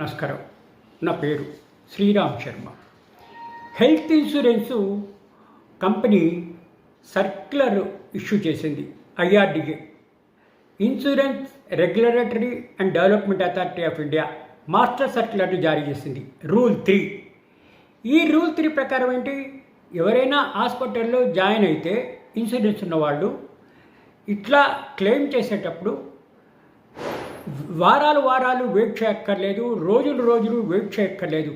నమస్కారం. నా పేరు Sriram Sharma. Health insurance company circular issue చేసింది IRDA. Insurance regulatory and development authority of India master సర్క్యులర్ని జారీ చేసింది రూల్ త్రీ. ఈ రూల్ త్రీ ప్రకారం ఏంటి? ఎవరైనా హాస్పిటల్లో జాయిన్ అయితే ఇన్సూరెన్స్ ఉన్నవాళ్ళు ఇట్లా క్లెయిమ్ చేసేటప్పుడు వారాలు వారాలు వెయిట్ చేయక్కర్లేదు రోజులు రోజులు వెయిట్ చేయక్కర్లేదు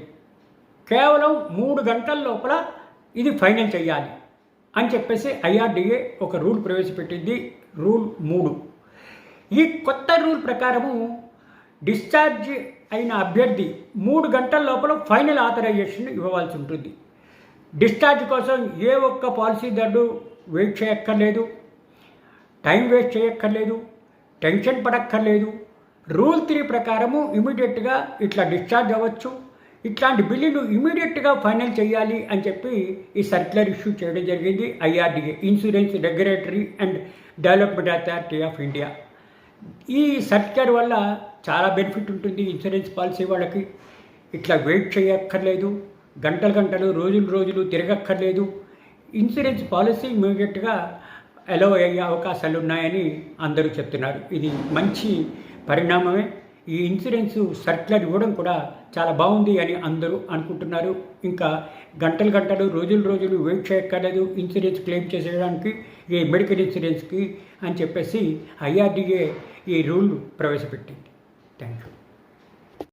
కేవలం మూడు గంటల లోపల ఇది ఫైనల్ చేయాలి అని చెప్పేసి ఐఆర్డిఏ ఒక రూల్ ప్రవేశపెట్టింది. రూల్ మూడు. ఈ కొత్త రూల్ ప్రకారము డిశ్చార్జ్ అయిన అభ్యర్థి మూడు గంటల లోపల ఫైనల్ ఆథరైజేషన్ ఇవ్వవలసి ఉంటుంది. డిశ్చార్జ్ కోసం ఏ ఒక్క పాలసీదారుడు వెయిట్ చేయక్కర్లేదు టైం వేస్ట్ చేయక్కర్లేదు టెన్షన్ పడక్కర్లేదు రూల్ త్రీ ప్రకారము ఇమీడియట్గా ఇట్లా డిశ్చార్జ్ అవ్వచ్చు. ఇట్లాంటి బిల్లులు ఇమీడియట్గా ఫైనల్ చేయాలి అని చెప్పి ఈ సర్క్యులర్ ఇష్యూ చేయడం జరిగింది. IRDA insurance regulatory and development authority of India. ఈ సర్క్యులర్ వల్ల చాలా బెనిఫిట్ ఉంటుంది ఇన్సూరెన్స్ పాలసీ వాళ్ళకి. ఇట్లా వెయిట్ చేయక్కర్లేదు. గంటలు గంటలు రోజులు రోజులు తిరగక్కర్లేదు. ఇన్సూరెన్స్ పాలసీ ఇమీడియట్గా అలో అయ్యే అవకాశాలు ఉన్నాయని అందరూ చెప్తున్నారు. ఇది మంచి పరిణామమే. ఈ ఇన్సూరెన్స్ సర్క్యులర్ ఇవ్వడం కూడా చాలా బాగుంది అని అందరూ అనుకుంటున్నారు. ఇంకా గంటలు గంటలు రోజులు రోజులు వెయిట్ చేయక్కర్లేదు ఇన్సూరెన్స్ క్లెయిమ్ చేసేయడానికి ఈ మెడికల్ ఇన్సూరెన్స్కి అని చెప్పేసి ఐఆర్డీఏ ఈ రూల్ ప్రవేశపెట్టింది. Thank you